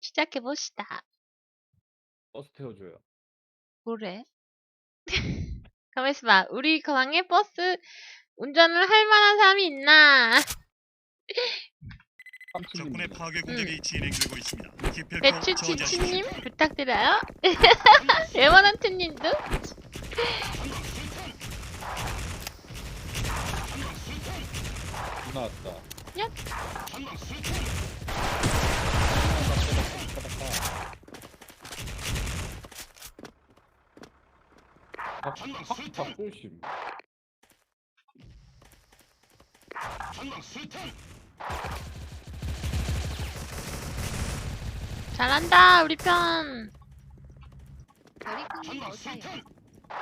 시작해 봅시다. 버스 태워줘요. 뭐래? 가만 있어봐. 우리 가방에 버스 운전을 할 만한 사람이 있나? 적군의. 파괴 공격이 진행되고 있습니다. 기필코 배추. 지치님 부탁드려요. 에버넌트님도 나왔다. 꿀심. 잘한다 우리 편. 별이콩님 어서요.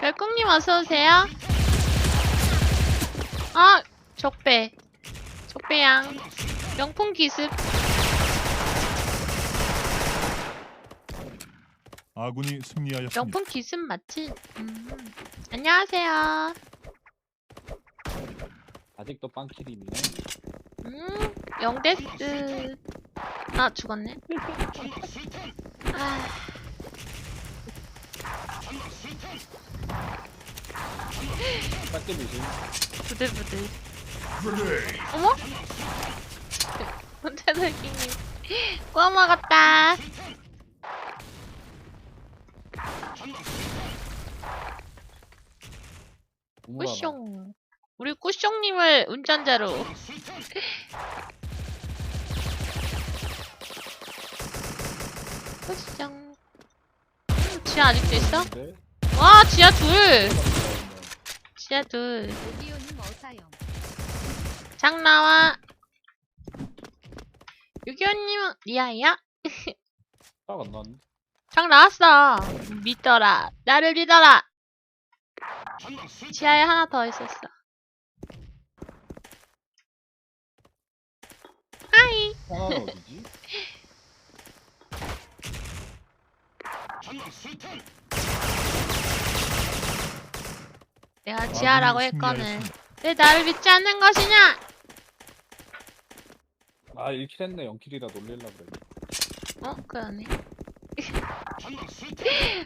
별꿈님 어서 오세요. 아 적배 적배양 명품 기습 아군이 승리하였습니다. 명품 기습 맞지? 음. 안녕하세요. 아직도 빵킬이 있네. 음 영데스 아 죽었네. 아 깎게 조심. 부들부들. 어머? 혼자 살기님 꼬아 먹었다. 꾸숑. 우리 꾸숑님을 운전자로. 꾸숑. 음, 지하 아직도 있어? 와, 지하 둘! 지하 둘. 오디오님 어서요. 장 나와. 유기현님은 리아야? 딱안 나왔네. 장 나왔어. 믿더라. 나를 믿어라. 지하에 하나 더 있었어. 하이. 어디지? 내가 지하라고 했거늘. 승리하였습니다. 왜 나를 믿지 않는 것이냐? 아 1킬 했네 0킬이라 놀릴라 그래. 어, 그러네.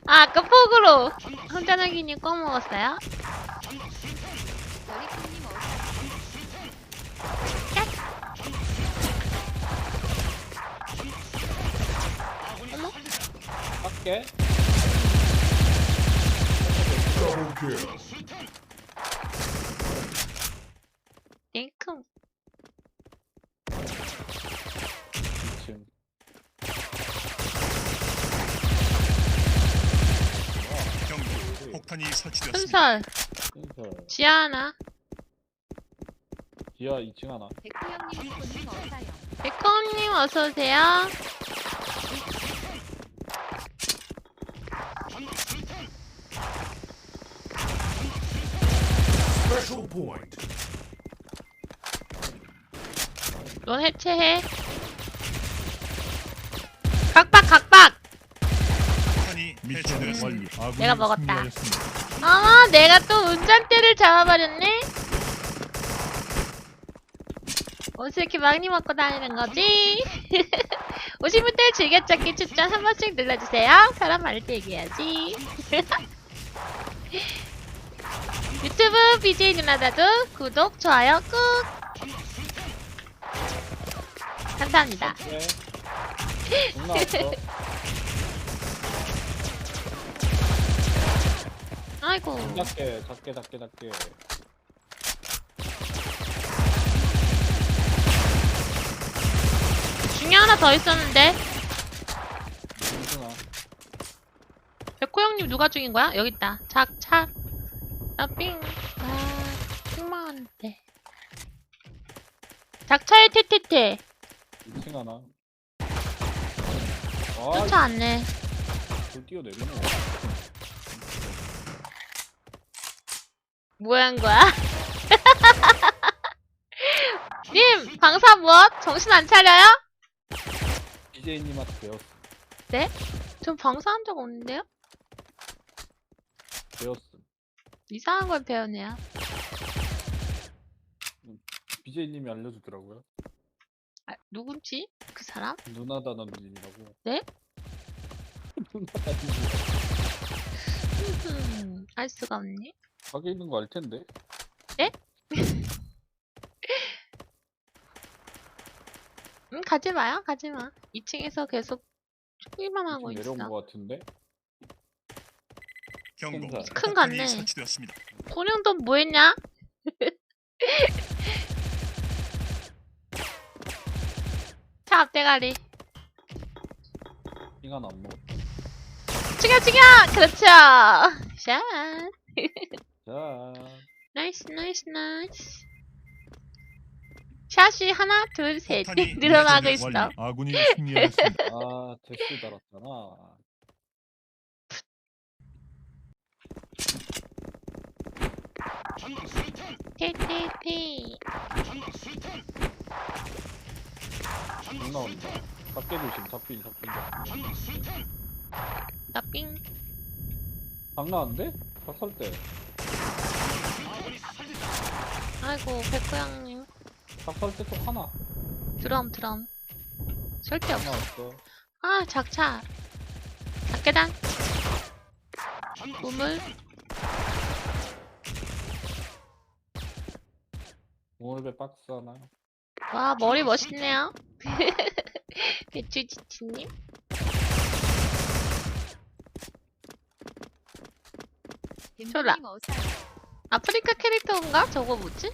아, 아까 폭으로 혼자 나기님 꺼먹었어요? 별이콩님 어서요. 폭탄이 설치되었습니다. 큰설. 지하 하나. 지하 2층 하나. 백호영님 스포님 어서요. 백호님 어서오세요. Special point. 넌 해체해. 각박, 각박! 폭탄이 음. 해체되었습니다. 미션 완료. 아군이 내가 먹었다. 어머, 내가 또 운전대를 잡아버렸네? 어디서 이렇게 많이 먹고 다니는 거지? 오신 분들 즐겨찾기 추천 한 번씩 눌러주세요. 사람 많을 때 얘기해야지. 유튜브 BJ 누나다도 구독, 좋아요 꾹! 감사합니다. 아이고. 작게 작게 작게 작게. 중에 하나 더 있었는데. 민준아. 백호 형님 누가 죽인 거야? 여기 있다. 착, 착. 나 삥. 아, 삥 망하는데. 작차의 테테테. 2층 하나. 아, 쫓아왔네. 돌 뛰어내리네. 뭐야 한 거야? 님, 방사 무엇? 정신 안 차려요? BJ님한테 배웠어. 전 방사한 적 없는데요? 배웠음. 이상한 걸 배우네요. BJ님이 알려주더라고요. 누군지? 그 사람? 누나다너님이라고. 네? 누나다님. 흠, 알 수가 없네. 가게 있는 거 알 텐데. 응, 가지 마요, 가지 마. 2층에서 계속 총기만 하고 지금 있어. 내려온 거 같은데. 경고. 큰큰 폭탄이. 설치되었습니다. 돈영돈 뭐 했냐? 차 앞대가리. 시간 안 먹었. 죽여, 죽여! 그렇죠! 샷! 자, 나이스, 나이스, 나이스. 샷이 하나, 둘, 셋. 폭탄이 늘어나고 있어. 완료. 아군이 승리하였습니다. 아 대시 달았잖아. 티티티. 누나 온다. 밖에 조심. 잡힌 잡힌. 나삥. 장난한데? 박살 때. 아이고, 백구양님. 박살 때또 하나. 드럼, 드럼. 절대 없어. 하나 없어. 아, 작차. 작계단. 우물. 오늘배 박스 하나. 와, 머리 멋있네요. 배추지치님. 졸라. 아프리카 캐릭터인가? 저거 뭐지?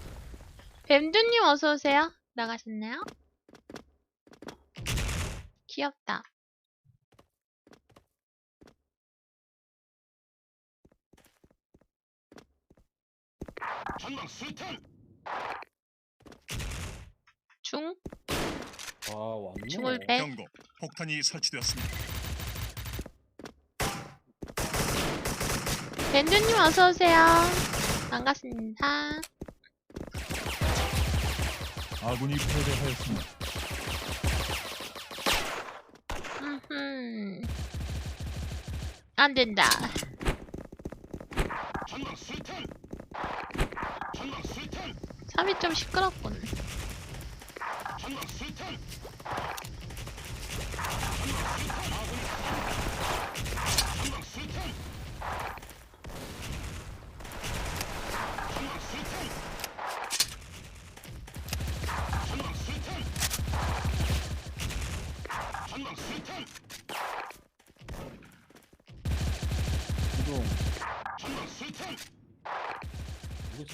뱀두님 어서오세요. 나가셨나요? 귀엽다. 중? 아 왔네. 중을 빼. 경고. 폭탄이 설치되었습니다. 밴드님 어서 오세요. 반갑습니다. 아군이 패배하였습니다. 음흠. 안 된다. 삼이 좀 시끄럽군.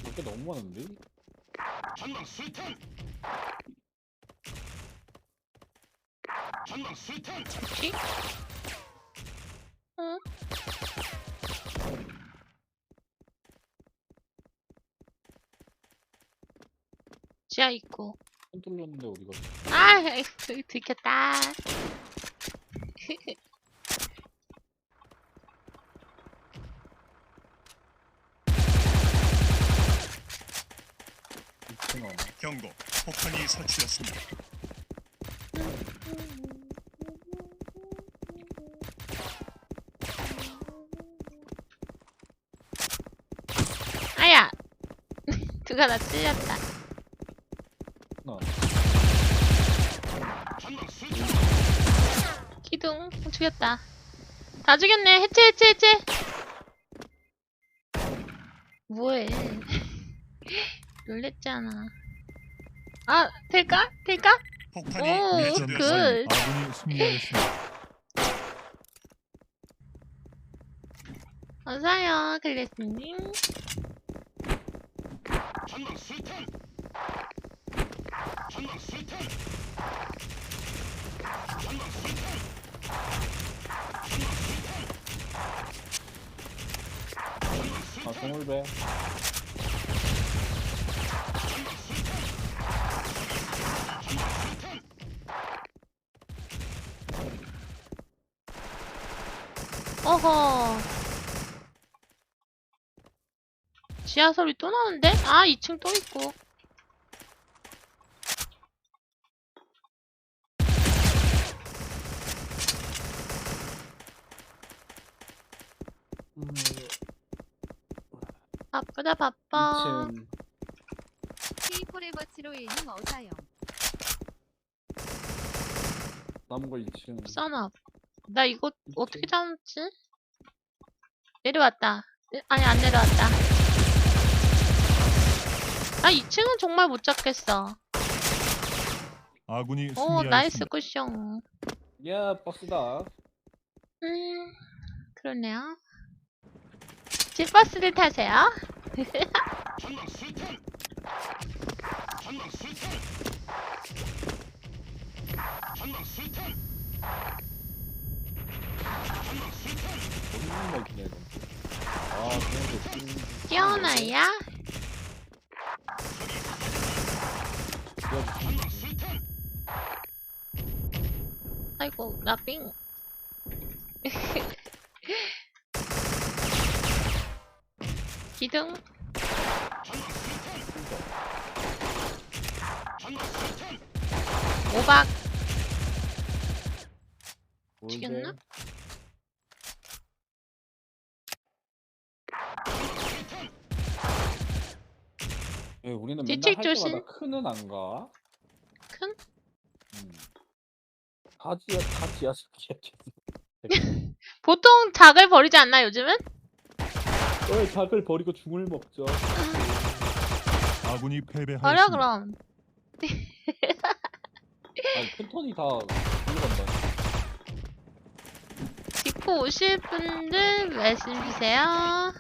이거 저렇게 너무 많은데? 혹시? 응? 지하 있고. 손 뚫렸는데 어디가? 아, 들- 들켰다. 이층 하나. 경고. 폭탄이 설치되었습니다. 아야! 누가 나 찔렸다. 기둥 어, 죽였다. 다 죽였네. 해체 해체 해체. 뭐해? 놀랬잖아. 아 될까? 될까? 폭탄이 오, 미사일 굿. 완료. 아군이 승리하였습니다. 어서요, 글래스님. 아 동물배. 어허. 지하 소리 또 나는데? 아, 2층 또 있고. 음, 바쁘다, 바빠. 2층. K 포레버 751님 어사요. 남은 거 2층. 써놔. 나 이거 어떻게 잡지? 내려왔다. 에, 아니, 안 내려왔다. 나 2층은 정말 못 잡겠어. 아군이 오, 나이스. 쿠션. 야, 버스다. 음, 그러네요. 집버스를 타세요. 거 있네, 이거. 아, 그런 거 뛰어나야? 아이고, 나 삥. 기둥. 오박. 죽였나? 예, 우리는 뒤쪽 맨날 할 조심. 때마다 큰은 안 가. 큰? 음. 다 지하, 다 지하철 지하철. 보통 닭을 버리지 않나, 요즘은? 왜 닭을 버리고 죽을 먹죠? 아군이 버려, 패배하였습니다. 그럼. 아니, 팬턴이 다 들어간다. 딛고 오실 분들 말씀 주세요.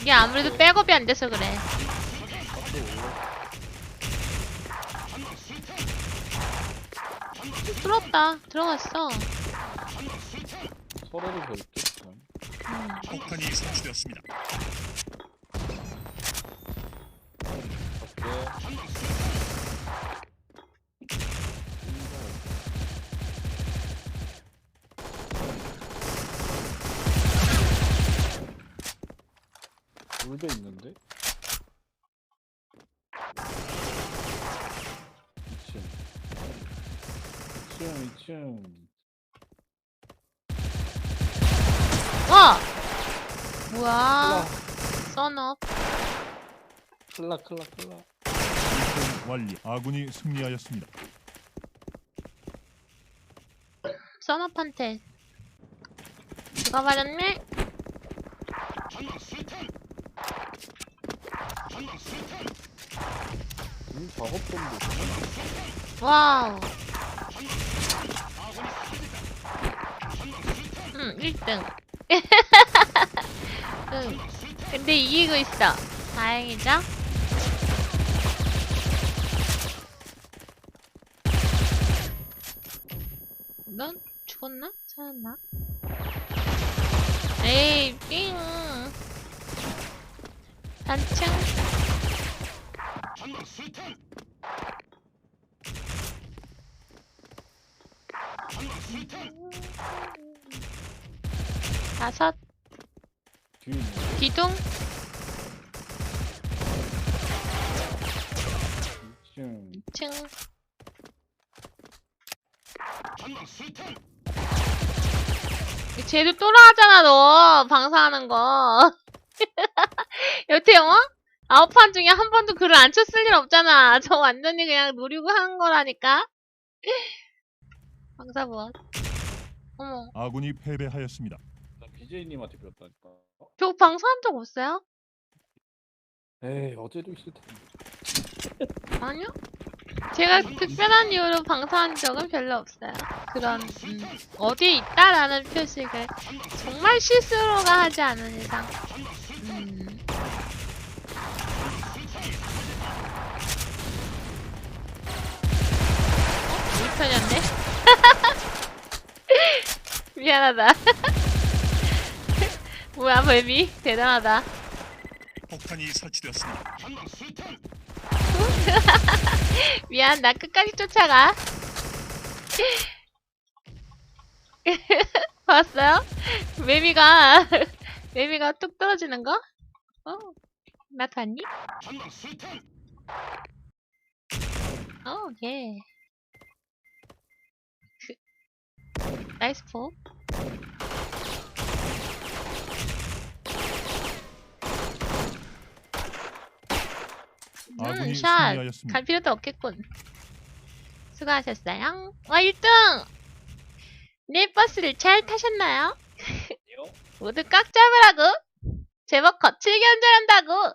이게 아무래도 백업이 안 돼서 그래. 들었다. 들어갔어. 서로를 별게. 음. 폭탄이 설치되었습니다. 밖에. 울배 있는데? 2층 2층 2층 와! 뭐야. 썬업. 클라 클라 클라 미션 완료. 아군이 승리하였습니다. 썬업한테. 누가 말했네? 음, 작업 좀 보시면 와우. 응, 1등. 응. 근데 이기고 있어. 다행이죠? 넌 죽었나? 살았나? 에이, 삥. 단층. 다섯. 뒤에 있는 기둥. 2층 2층. 쟤도 또라 하잖아, 너. 방사하는 거. 여태 영화? 아홉 판 중에 한 번도 글을 안 쳤을 일 없잖아. 저 완전히 그냥 노리고 한 거라니까. 방사본. 어머. 아군이 패배하였습니다. 나 BJ님한테 배웠다니까 저 방사한 적 없어요? 에이 어제도 있을 텐데 아니요. 제가 특별한 이유로 방사한 적은 별로 없어요. 그런 음, 어디에 있다라는 표식을 정말 실수로가 하지 않은 이상. 음. 편이었네. 미안하다. 뭐야 벌미 대단하다. 폭탄이 설치되었습니다. 미안, 나 끝까지 쫓아가. 봤어요? 매미가, 매미가 뚝 떨어지는 거? 어, 나 봤니? 어, 예. 나이스 포. 아군이 음, 샷. 승리하였습니다. 갈 필요도 없겠군. 수고하셨어요. 와, 1등! 네 버스를 잘 타셨나요? 모두 꽉 잡으라고! 제법 거칠게 운전한다고!